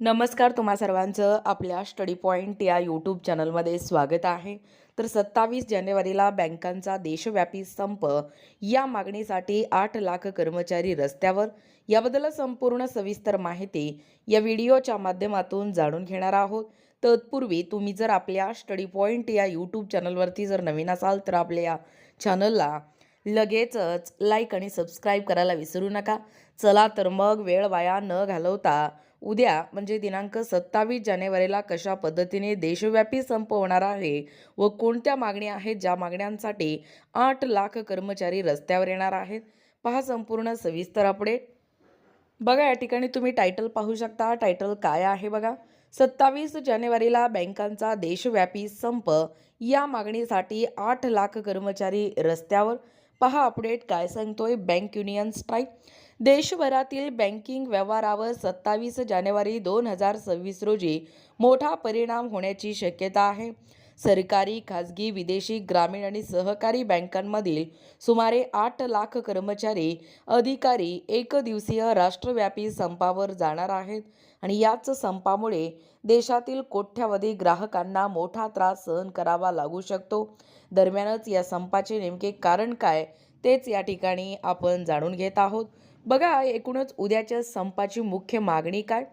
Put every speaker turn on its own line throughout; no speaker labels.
नमस्कार तुम्हा सर्वांचं. आपल्या स्टडी पॉईंट या यूट्यूब चॅनलमध्ये स्वागत आहे. तर सत्तावीस जानेवारीला बँकांचा देशव्यापी संप. या मागणीसाठी आठ लाख कर्मचारी रस्त्यावर. याबद्दल संपूर्ण सविस्तर माहिती या व्हिडिओच्या माध्यमातून जाणून घेणार आहोत. तत्पूर्वी तुम्ही जर आपल्या स्टडी पॉईंट या यूट्यूब चॅनलवरती जर नवीन असाल तर आपल्या या चॅनलला लगेचच लाईक आणि सबस्क्राईब करायला विसरू नका. चला तर मग वेळ वाया न घालवता उद्या म्हणजे दिनांक सत्तावीस जानेवारीला कशा पद्धतीने देशव्यापी संप होणार आहे व कोणत्या मागण्या आहेत ज्या मागण्यांसाठी आठ लाख कर्मचारी रस्त्यावर येणार आहेत पहा संपूर्ण सविस्तर अपडेट बघा या ठिकाणी तुम्ही टायटल पाहू शकता. टायटल काय आहे बघा? सत्तावीस जानेवारीला बँकांचा देशव्यापी संप. या मागणीसाठी आठ लाख कर्मचारी रस्त्यावर. पहा अपडेट काय सांगतोय बँक युनियन स्ट्राईक देशभरातील बँकिंग व्यवहारावर सत्तावीस जानेवारी दोन हजार सव्वीस रोजी मोठा परिणाम होण्याची शक्यता आहे. सरकारी खाजगी विदेशी ग्रामीण आणि सहकारी बँकांमधील सुमारे आठ लाख कर्मचारी अधिकारी एक दिवसीय राष्ट्रव्यापी संपावर जाणार आहेत आणि याच संपामुळे देशातील कोट्यावधी ग्राहकांना मोठा त्रास सहन करावा लागू शकतो. दरम्यानच या संपाचे नेमके कारण काय तेच या ठिकाणी आपण जाणून घेत आहोत. बघा एकूणच उद्याच्या संपाची मुख्य मागणी काय?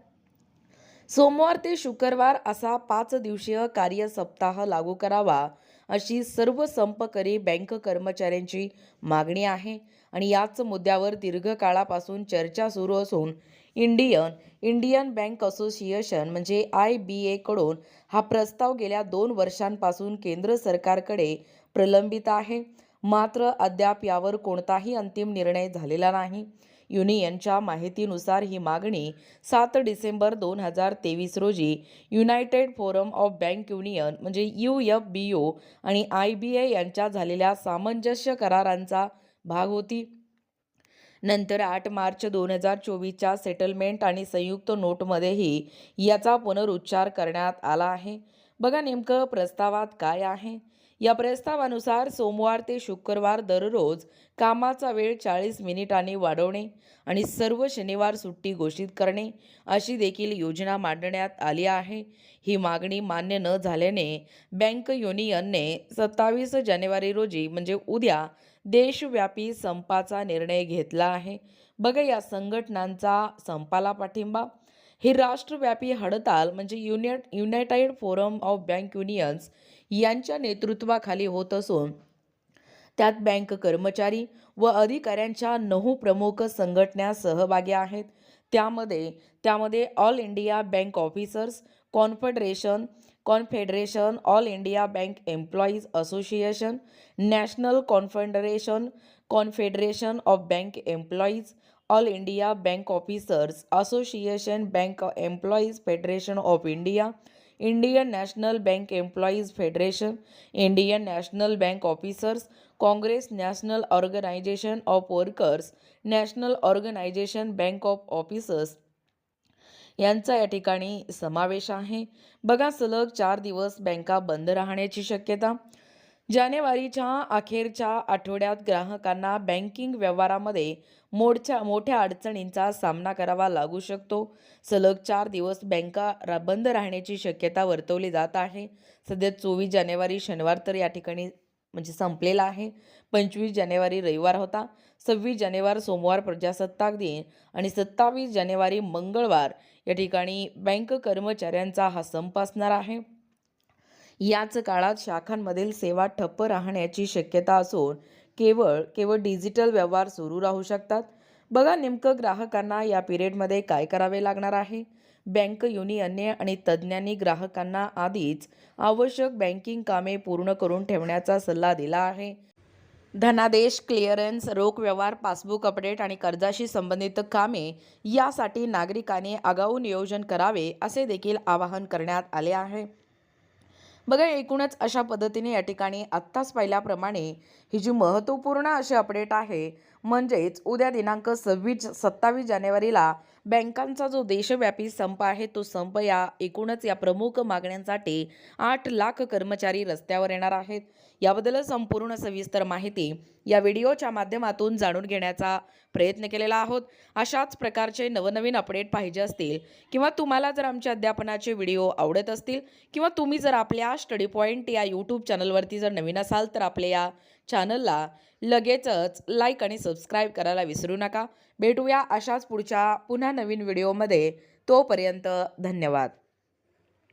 सोमवार ते शुक्रवार असा पाच दिवसीय कार्यसप्ताह लागू करावा अशी सर्व संपकरी बँक कर्मचाऱ्यांची मागणी आहे आणि याच मुद्द्यावर दीर्घकाळापासून चर्चा सुरू असून इंडियन इंडियन बँक असोसिएशन म्हणजे आय बी एकडून हा प्रस्ताव गेल्या दोन वर्षांपासून केंद्र सरकारकडे प्रलंबित आहे. मात्र अद्याप यावर कोणताही अंतिम निर्णय झालेला नाही. युनियनच्या माहितीनुसार ही मागणी सात डिसेंबर दोन हजार तेवीस रोजी united forum of bank union म्हणजे यू एफ बी ओ आणि आय बी ए यांच्या झालेल्या सामंजस्य करारांचा भाग होती. नंतर आठ मार्च दोन हजार चोवीसच्या सेटलमेंट आणि संयुक्त नोटमध्येही याचा पुनरुच्चार करण्यात आला आहे. बघा नेमकं प्रस्तावात काय आहे. या प्रस्तावानुसार सोमवार ते शुक्रवार दररोज कामाचा वेळ चाळीस मिनिटांनी वाढवणे आणि सर्व शनिवार सुट्टी घोषित करणे अशी देखील योजना मांडण्यात आली आहे. ही मागणी मान्य न झाल्याने बँक युनियनने सत्तावीस जानेवारी रोजी म्हणजे उद्या देशव्यापी संपाचा निर्णय घेतला आहे. बघा या संघटनांचा संपाला पाठिंबा ही राष्ट्रव्यापी हडताल म्हणजे unit united forum of bank unions यांच्या नेतृत्वाखाली होत असून त्यात बँक कर्मचारी व अधिकाऱ्यांच्या नऊ प्रमुख संघटना सहभागी आहेत. त्यामध्ये त्यामध्ये all India bank officers confederation confederation all India bank employees association national confederation confederation of bank employees all India bank officers association bank employees federation of India Indian national bank employees federation Indian national bank officers congress national organisation of workers national organisation bank of officers. यांचा या ठिकाणी समावेश आहे. बघा सलग चार दिवस बँका बंद राहण्याची शक्यता. जानेवारीच्या अखेरच्या आठवड्यात ग्राहकांना बँकिंग व्यवहारामध्ये मोडच्या मोठ्या अडचणींचा सामना करावा लागू शकतो. सलग चार दिवस बँका बंद राहण्याची शक्यता वर्तवली जात आहे. सध्या चोवीस जानेवारी शनिवार तर या ठिकाणी म्हणजे संपलेला आहे. पंचवीस जानेवारी रविवार होता. सव्वीस जानेवार सोमवार प्रजासत्ताक दिन आणि सत्तावीस जानेवारी मंगळवार या ठिकाणी बँक कर्मचाऱ्यांचा हा संप असणार आहे. याच काळात शाखांमधील सेवा ठप्प राहण्याची शक्यता असून केवळ केवळ डिजिटल व्यवहार सुरू राहू शकतात. बघा नेमकं ग्राहकांना या पिरियडमध्ये काय करावे लागणार आहे? बँक युनियनने आणि तज्ज्ञांनी ग्राहकांना आधीच आवश्यक बँकिंग कामे पूर्ण करून ठेवण्याचा सल्ला दिला आहे. धनादेश क्लिअरन्स रोख व्यवहार पासबुक अपडेट आणि कर्जाशी संबंधित कामे यासाठी नागरिकांनी आगाऊ नियोजन करावे असे देखील आवाहन करण्यात आले आहे. बघा एकूणच अशा पद्धतीने या ठिकाणी आत्ताच पाहिल्याप्रमाणे ही जी महत्त्वपूर्ण अशी अपडेट आहे म्हणजेच उद्या दिनांक सव्वीस सत्तावीस जानेवारीला बँकांचा जो देशव्यापी संप आहे तो संप या एकूणच या प्रमुख मागण्यांसाठी आठ लाख कर्मचारी रस्त्यावर येणार आहेत. याबद्दल संपूर्ण सविस्तर माहिती या व्हिडिओच्या माध्यमातून जाणून घेण्याचा प्रयत्न केलेला आहोत. अशाच प्रकारचे नवनवीन अपडेट पाहिजे असतील किंवा तुम्हाला जर आमच्या अध्यापनाचे व्हिडिओ आवडत असतील किंवा तुम्ही जर आपल्या स्टडी पॉईंट या यूट्यूब चॅनलवरती जर नवीन असाल तर आपल्या या चॅनलला लगेचच लाईक आणि सबस्क्राईब करायला विसरू नका. भेटूया अशाच पुढच्या पुन्हा नवीन व्हिडिओमध्ये तोपर्यंत धन्यवाद.